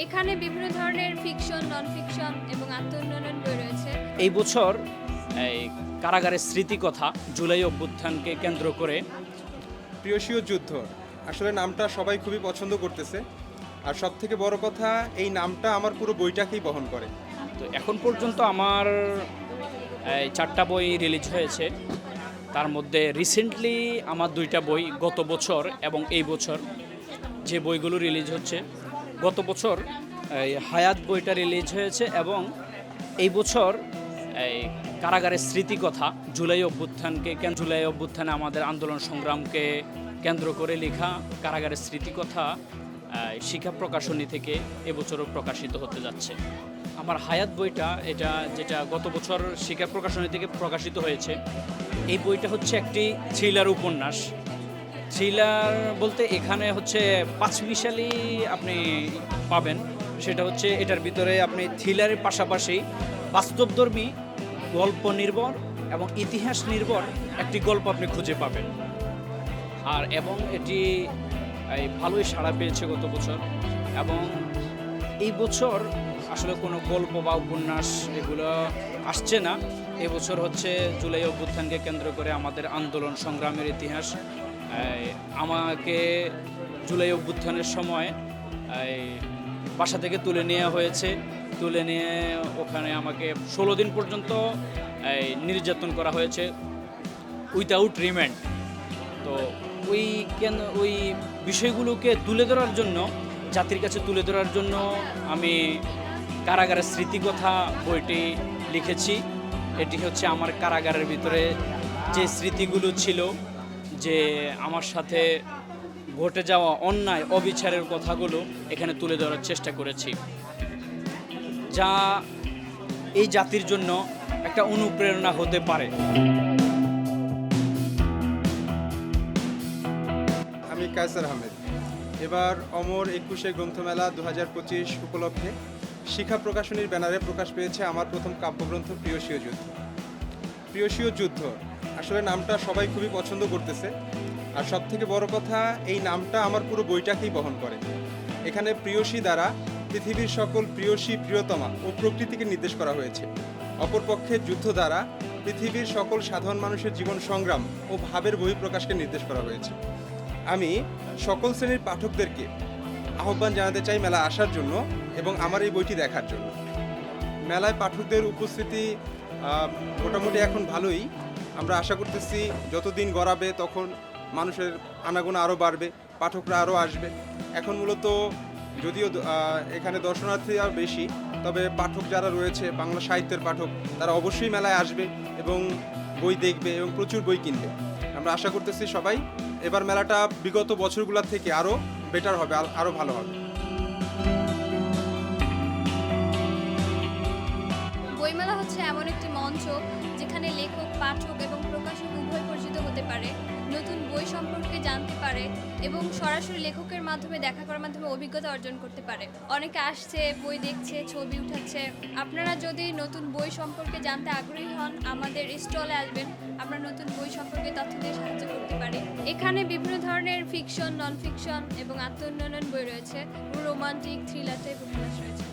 এখানে বিভিন্ন ধরনের ফিকশন নন ফিকশন এবং আত্ম উন্নয়ন বই রয়েছে। এই বছর এই কারাগারের স্মৃতিকথা জুলাই অভ্যুত্থানকে কেন্দ্র করে প্রিয়সীয় যুদ্ধ। আসলে নামটা সবাই খুবই পছন্দ করতেছে। আর সব থেকে বড় কথা এই নামটা আমার পুরো বইটাকেই বহন করে। তো এখন পর্যন্ত আমার এই, চারটা বই রিলিজ হয়েছে। তার মধ্যে রিসেন্টলি আমার দুইটা বই গত বছর এবং এই বছর যে বইগুলো রিলিজ হচ্ছে গত বছর এই হায়াত বইটা রিলিজ হয়েছে এবং এই বছর এই কারাগারের স্মৃতিকথা জুলাই অভ্যুত্থানকে কেন জুলাই অভ্যুত্থানে আমাদের আন্দোলন সংগ্রামকে কেন্দ্র করে লেখা কারাগারের স্মৃতিকথা শিক্ষা প্রকাশনী থেকে এবছরও প্রকাশিত হতে যাচ্ছে। আমার হায়াত বইটা, এটা যেটা গত বছর শিক্ষা প্রকাশনী থেকে প্রকাশিত হয়েছে, এই বইটা হচ্ছে একটি থ্রিলার উপন্যাস। থ্রিলার বলতে এখানে হচ্ছে পাঁচ মিশালি আপনি পাবেন। সেটা হচ্ছে এটার ভিতরে আপনি থ্রিলারের পাশাপাশি বাস্তবধর্মী, গল্প নির্ভর এবং ইতিহাস নির্ভর একটি গল্প আপনি খুঁজে পাবেন। আর এবং এটি ভালোই সাড়া পেয়েছে গত বছর। এবং এই বছর আসলে কোনো গল্প বা উপন্যাস এগুলো আসছে না। এবছর হচ্ছে জুলাই অভ্যুত্থানকে কেন্দ্র করে আমাদের আন্দোলন, সংগ্রামের ইতিহাস আমাকে জুলাই অভ্যুত্থানের সময় বাসা থেকে তুলে নেওয়া হয়েছে। তুলে নিয়ে ওখানে আমাকে ষোলো দিন পর্যন্ত নির্যাতন করা হয়েছে উইথাউট রিমান্ড তো ওই কেন, ওই বিষয়গুলোকে তুলে ধরার জন্য, জাতির কাছে তুলে ধরার জন্য আমি কারাগারের স্মৃতিকথা বইটি লিখেছি। এটি হচ্ছে আমার কারাগারের ভিতরে যে স্মৃতিগুলো ছিল যে আমার সাথে ঘটে যাওয়া অন্যায়, অবিচারের কথাগুলো এখানে তুলে ধরার চেষ্টা করেছি। যা এই জাতির জন্য একটা অনুপ্রেরণা হতে পারে। আমি কায়সার আহমেদ। এবার অমর একুশে গ্রন্থমেলা দু হাজার পঁচিশ উপলক্ষে শিক্ষা প্রকাশনীর ব্যানারে প্রকাশ পেয়েছে আমার প্রথম কাব্যগ্রন্থ প্রিয়সীয় যুদ্ধ। প্রিয়সীয় যুদ্ধ। আসলে নামটা সবাই খুবই পছন্দ করতেছে। আর সব থেকে বড় কথা, এই নামটা আমার পুরো বইটাকেই বহন করে। এখানে প্রিয়সী দ্বারা পৃথিবীর সকল প্রিয়সী, প্রিয়তমা ও প্রকৃতিকে নির্দেশ করা হয়েছে। অপরপক্ষে যুদ্ধ দ্বারা পৃথিবীর সকল সাধারণ মানুষের জীবন সংগ্রাম ও ভাবের বহিঃপ্রকাশকে নির্দেশ করা হয়েছে। আমি সকল শ্রেণির পাঠকদেরকে আহ্বান জানাতে চাই মেলা আসার জন্য এবং আমার এই বইটি দেখার জন্য। মেলায় পাঠকদের উপস্থিতি মোটামুটি এখন ভালোই। আমরা আশা করতেছি যতদিন গড়াবে তখন মানুষের আনাগোনা আরও বাড়বে, পাঠকরা আরও আসবে। এখন মূলত যদিও এখানে দর্শনার্থী আর বেশি, তবে পাঠক যারা রয়েছে, বাংলা সাহিত্যের পাঠক, তারা অবশ্যই মেলায় আসবে এবং বই দেখবে এবং প্রচুর বই কিনবে। আমরা আশা করতেছি সবাই এবার মেলাটা বিগত বছরগুলোর থেকে আরও বেটার হবে আর- আরও ভালো হবে। লেখক, পাঠক এবং প্রকাশক উভয় পরিচিত হতে পারে, নতুন বই সম্পর্কে জানতে পারে এবং সরাসরি লেখকের মাধ্যমে দেখা করার মাধ্যমে অভিজ্ঞতা অর্জন করতে পারে। অনেকে আসছে, বই দেখছে, ছবি উঠাচ্ছে। আপনারা যদি নতুন বই সম্পর্কে জানতে আগ্রহী হন, আমাদের স্টলে আসবেন। আমরা নতুন বই সম্পর্কে তথ্য দিয়ে সাহায্য করতে পারি। এখানে বিভিন্ন ধরনের ফিকশন নন ফিকশন এবং আত্ম উন্নয়ন বই রয়েছে। রোমান্টিক থ্রিলার টাইপ উপন্যাস রয়েছে।